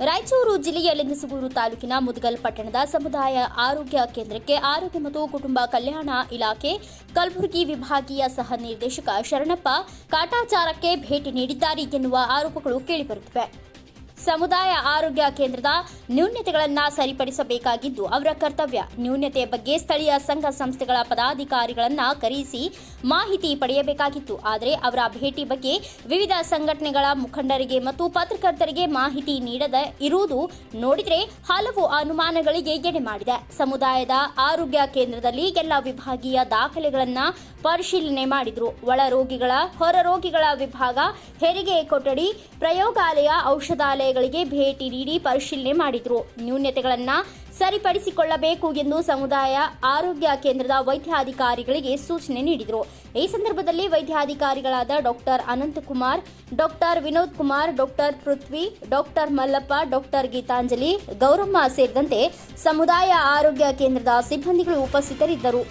ರಾಯಚೂರು ಜಿಲ್ಲೆಯ ಲಿಂಗಸಗೂರು ತಾಲೂಕಿನ ಮುದಗಲ್ ಪಟ್ಟಣದ ಸಮುದಾಯ ಆರೋಗ್ಯ ಕೇಂದ್ರಕ್ಕೆ ಆರೋಗ್ಯ ಮತ್ತು ಕುಟುಂಬ ಕಲ್ಯಾಣ ಇಲಾಖೆ, ಕಲಬುರಗಿ ವಿಭಾಗೀಯ ಸಹ ನಿರ್ದೇಶಕ ಶರಣಪ್ಪ ಕಾಟಾಚಾರಕ್ಕೆ ಭೇಟಿ ನೀಡಿದ್ದಾರೆ ಎನ್ನುವ ಆರೋಪಗಳು ಕೇಳಿಬರುತ್ತಿವೆ ಸಮುದಾಯ ಆರೋಗ್ಯ ಕೇಂದ್ರದ ನ್ಯೂನ್ಯತೆಗಳನ್ನು ಸರಿಪಡಿಸಬೇಕಾಗಿದ್ದು, ಅವರ ಕರ್ತವ್ಯ ನ್ಯೂನ್ಯತೆಯ ಬಗ್ಗೆ ಸ್ಥಳೀಯ ಸಂಘ ಸಂಸ್ಥೆಗಳ ಪದಾಧಿಕಾರಿಗಳನ್ನ ಕರೆಯಿಸಿ ಮಾಹಿತಿ ಪಡೆಯಬೇಕಾಗಿತ್ತು. ಆದರೆ ಅವರ ಭೇಟಿ ಬಗ್ಗೆ ವಿವಿಧ ಸಂಘಟನೆಗಳ ಮುಖಂಡರಿಗೆ ಮತ್ತು ಪತ್ರಕರ್ತರಿಗೆ ಮಾಹಿತಿ ನೀಡದ ಇರುವುದು ನೋಡಿದರೆ ಹಲವು ಅನುಮಾನಗಳಿಗೆ ಎಡೆ ಮಾಡಿದೆ. ಸಮುದಾಯದ ಆರೋಗ್ಯ ಕೇಂದ್ರದಲ್ಲಿ ಎಲ್ಲ ವಿಭಾಗೀಯ ದಾಖಲೆಗಳನ್ನು ಪರಿಶೀಲನೆ ಮಾಡಿದರು. ಒಳ ರೋಗಿಗಳ, ಹೊರ ರೋಗಿಗಳ ವಿಭಾಗ, ಹೆರಿಗೆ ಕೊಠಡಿ, ಪ್ರಯೋಗಾಲಯ ಔಷಧಾಲಯಗಳಿಗೆ ಭೇಟಿ ನೀಡಿ ಪರಿಶೀಲನೆ ಮಾಡಿದರು. ನ್ಯೂನ್ಯತೆಗಳನ್ನ ಸರಿಪಡಿಸಿಕೊಳ್ಳಬೇಕು ಎಂದು ಸಮುದಾಯ ಆರೋಗ್ಯ ಕೇಂದ್ರದ ವೈದ್ಯಾಧಿಕಾರಿಗಳಿಗೆ ಸೂಚನೆ ನೀಡಿದರು. ಈ ಸಂದರ್ಭದಲ್ಲಿ ವೈದ್ಯಾಧಿಕಾರಿಗಳಾದ doctor Ananthakumar, doctor Vinod Kumar, doctor Prithvi, doctor Mallappa, doctor Geetanjali, Gowramma ಸೇರಿದಂತೆ ಸಮುದಾಯ ಆರೋಗ್ಯ ಕೇಂದ್ರದ ಸಿಬ್ಬಂದಿಗಳು ಉಪಸ್ಥಿತರಿದ್ದರು.